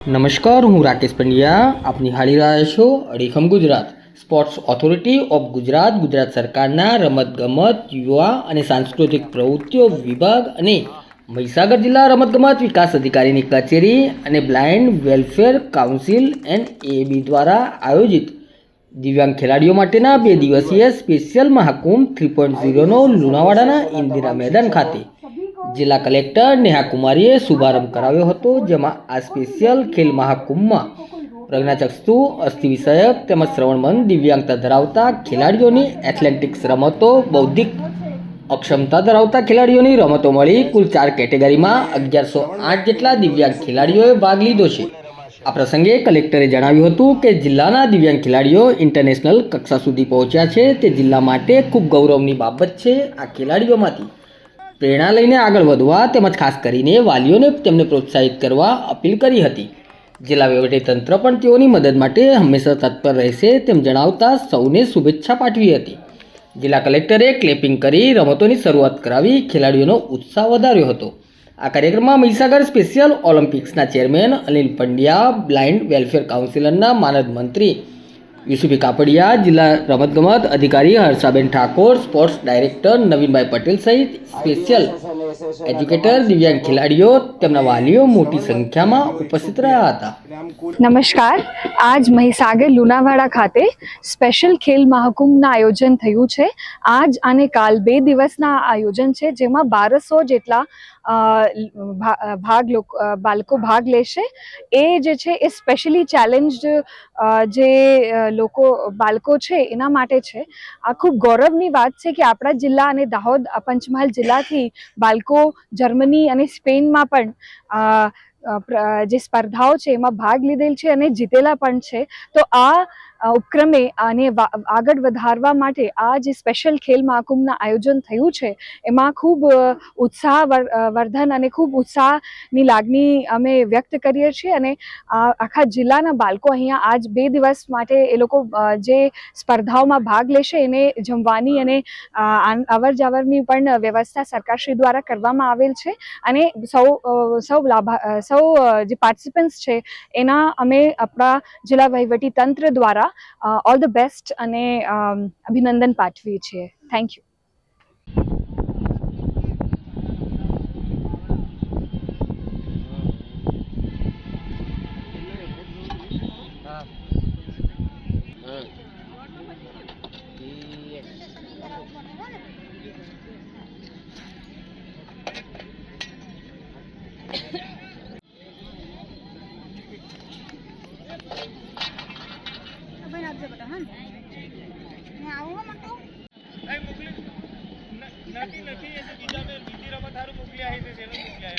નમસ્કાર, હું રાકેશ પંડ્યા. આપ નિહાળી રહ્યા છો અડીખમ Gujarat. Sports authority of Gujarat Gujarat સરકારના રમતગમત, યુવા અને સાંસ્કૃતિક પ્રવૃત્તિઓ વિભાગ અને મહીસાગર જિલ્લા રમતગમત વિકાસ અધિકારીની કચેરી અને blind welfare council and AB દ્વારા આયોજિત દિવ્યાંગ ખેલાડીઓ માટેના બે દિવસીય સ્પેશિયલ મહાકુંભ થ્રી પોઈન્ટ ઝીરોનો લુણાવાડાના ઇન્દિરા મેદાન ખાતે જિલ્લા કલેક્ટર નેહા કુમારીએ શુભારંભ કરાવ્યો હતો, જેમાં આ સ્પેશિયલ ખેલ મહાકુંભમાં પ્રજ્ઞાચક્ષુ, અસ્થિ વિષયક તેમજ શ્રવણમંદ દિવ્યાંગતા ધરાવતા ખેલાડીઓની એથ્લેટિક્સ રમતો, બૌદ્ધિક અક્ષમતા ધરાવતા ખેલાડીઓની રમતો મળી. કુલ ચાર કેટેગરીમાં અગિયારસો આઠ જેટલા દિવ્યાંગ ખેલાડીઓએ ભાગ લીધો છે. આ પ્રસંગે કલેક્ટરે જણાવ્યું હતું કે જિલ્લાના દિવ્યાંગ ખેલાડીઓ ઇન્ટરનેશનલ કક્ષા સુધી પહોંચ્યા છે. તે જિલ્લા માટે ખૂબ ગૌરવની બાબત છે આ ખેલાડીઓમાંથી. પ્રેરણા લઈને આગળ વધવા તેમજ ખાસ કરીને વાલીઓને તેમને પ્રોત્સાહિત કરવા અપીલ કરી હતી. જિલ્લા તંત્ર પણ તેઓની મદદ માટે હંમેશા તત્પર રહેશે તેમ જણાવતા સૌને શુભેચ્છા પાઠવી હતી. જિલ્લા કલેક્ટરે ક્લેપિંગ કરી રમતોની શરૂઆત કરાવી ખેલાડીઓનો ઉત્સાહ વધાર્યો હતો. આ કાર્યક્રમમાં Mahisagar special ઓલિમ્પિક્સના chairman Anil Pandya, blind welfare કાઉન્સિલરના માનદ મંત્રી યુસુફી કાપડિયા, જિલ્લા રમતગમત અધિકારી હર્ષાબેન ઠાકોર, સ્પોર્ટ્સ ડાયરેક્ટર નવીનભાઈ પટેલ સહિત સ્પેશિયલ એજ્યુકેટર દિવ્યાંગ ખેલાડીઓ તેમના વાલીઓ મોટી સંખ્યામાં ઉપસ્થિત રહ્યા હતા. નમસ્કાર. આજ મહીસાગર લુણાવાડા ખાતે સ્પેશિયલ ખેલ મહાકુંભના આયોજન થયું છે. આજ અને કાલ બે દિવસના આયોજન છે, જેમાં બારસો જેટલા ભાગ બાળકો ભાગ લેશે. એ જે છે, એ સ્પેશિયલી ચેલેન્જ જે લોકો, બાળકો છે, એના માટે છે. આ ખૂબ ગૌરવની વાત છે કે આપણા જિલ્લા અને દાહોદ પંચમહાલ જિલ્લાથી બાળકો જર્મની અને સ્પેનમાં પણ જે સ્પર્ધાઓ છે એમાં ભાગ લીધેલ છે અને જીતેલા પણ છે. તો આ ઉપક્રમે આને આગળ વધારવા માટે આ જે સ્પેશિયલ ખેલ મહાકુંભના આયોજન થયું છે, એમાં ખૂબ ઉત્સાહ વર્ધન અને ખૂબ ઉત્સાહની લાગણી અમે વ્યક્ત કરીએ છીએ અને આખા જિલ્લાના બાળકો અહીંયા આજ બે દિવસ માટે એ લોકો જે સ્પર્ધાઓમાં ભાગ લેશે એને જમવાની અને અવર જવરની પણ વ્યવસ્થા સરકારશ્રી દ્વારા કરવામાં આવેલ છે અને સૌ સૌ લાભા સૌ જે પાર્ટિસિપન્ટ્સ છે એના અમે આપણા જિલ્લા વહીવટી તંત્ર દ્વારા ઓલ ધ બેસ્ટ અને અભિનંદન પાઠવીએ છીએ થેન્ક યુ ભાઈ આપજો બેટા હા ને? આવું હો મટો. નહીં મોકલી નથી નથી એ બીજા મેં બીજી રમત હારું આવી છે તે શેનો મોકલ્યા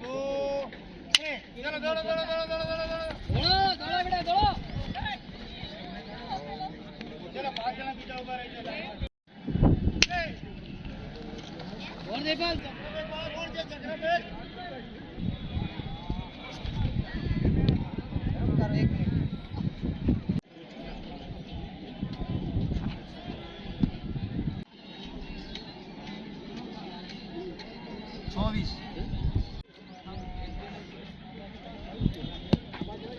તો એ, ચાલો દોડો દોડો દોડો દોડો દોડો દોડો. ચલો પાંચ જણા બીજા ઊભા રહી જાઓ. ચોવીસ.